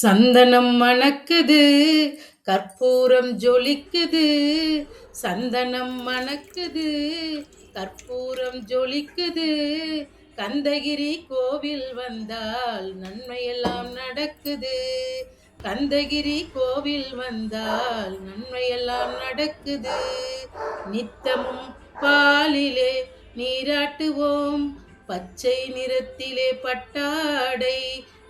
சந்தனம் மணக்குது கற்பூரம் ஜொலிக்குது. சந்தனம் மணக்குது கற்பூரம் ஜொலிக்குது. கந்தகிரி கோவில் வந்தால் நன்மையெல்லாம் நடக்குது. கந்தகிரி கோவில் வந்தால் நன்மையெல்லாம் நடக்குது. நித்தமும் பாலிலே நீராட்டுவோம் பச்சை நிறத்திலே பட்டாடை.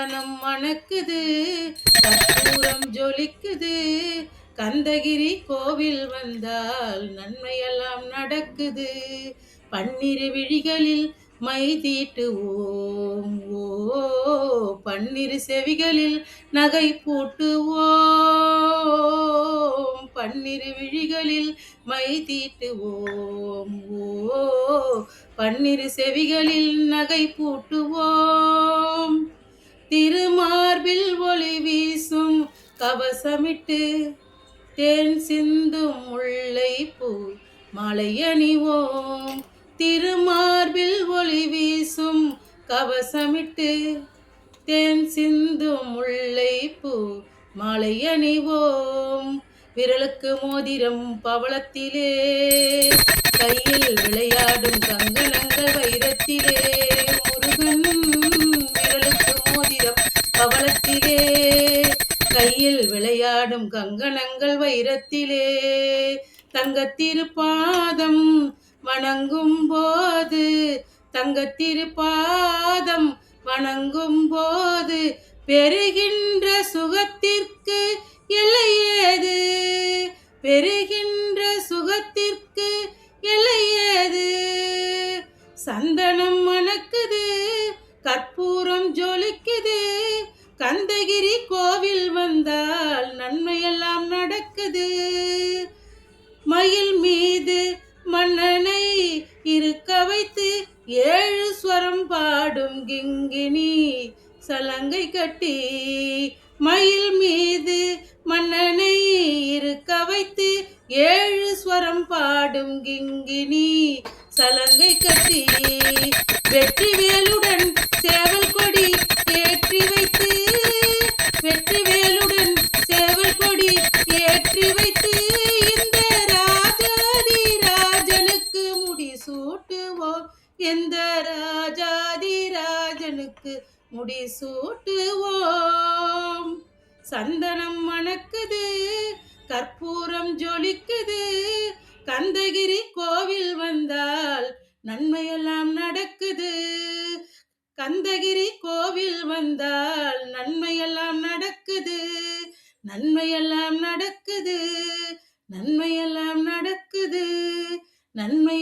சந்தனம் மணக்குது கற்பூரம் ஜொலிக்குது. கந்தகிரி கோவில் வந்தால் நன்மையெல்லாம் நடக்குது. பன்னிரு விழிகளில் மை தீட்டு ஓம் ஓ பன்னிரு செவிகளில் நகை பூட்டுவோம். பன்னிரு விழிகளில் மை தீட்டுவோம். ஓ பன்னிரு செவிகளில் நகை பூட்டுவோம். திருமார்பில் ஒளி வீசும் கவசமிட்டு தேன் சிந்தும் முல்லை பூ மலையணிவோம் திருமார்பில் ஒளி வீசும் கவசமிட்டு தேன் சிந்தும் முல்லை பூ மலையணிவோம் விரலுக்கு மோதிரம் பவளத்திலே கையில் விளையாடும் கையில் விளையாடும் கங்கணங்கள் வைரத்திலே. தங்கத்திருப்பாதம் வணங்கும் போது தங்கத்திருப்பாதம் வணங்கும் போது பெறுகின்ற சுகத்திற்கு எல்லை பெறுகின்ற சுகத்திற்கு எல்லை சந்தனம் மணக்குது கற்பூரம் ஜொலிக்குது கந்தகிரி கோ சலங்கை கட்டி மயில் மீது மன்னனை இருக்க வைத்து ஏழு ஸ்வரம் பாடும் கிங்கினி. சலங்கை கட்டி வெற்றி வேலு முடிசூட்டுவோம். முடி சூட்டுவோம் சந்தனம் மணக்குது கற்பூரம் ஜொலிக்குது. கந்தகிரி கோவில் வந்தால் நன்மையெல்லாம் நடக்குது. கந்தகிரி கோவில் வந்தால் நன்மையெல்லாம் நடக்குது. நன்மையெல்லாம் நடக்குது. நன்மையெல்லாம் நடக்குது. நன்மை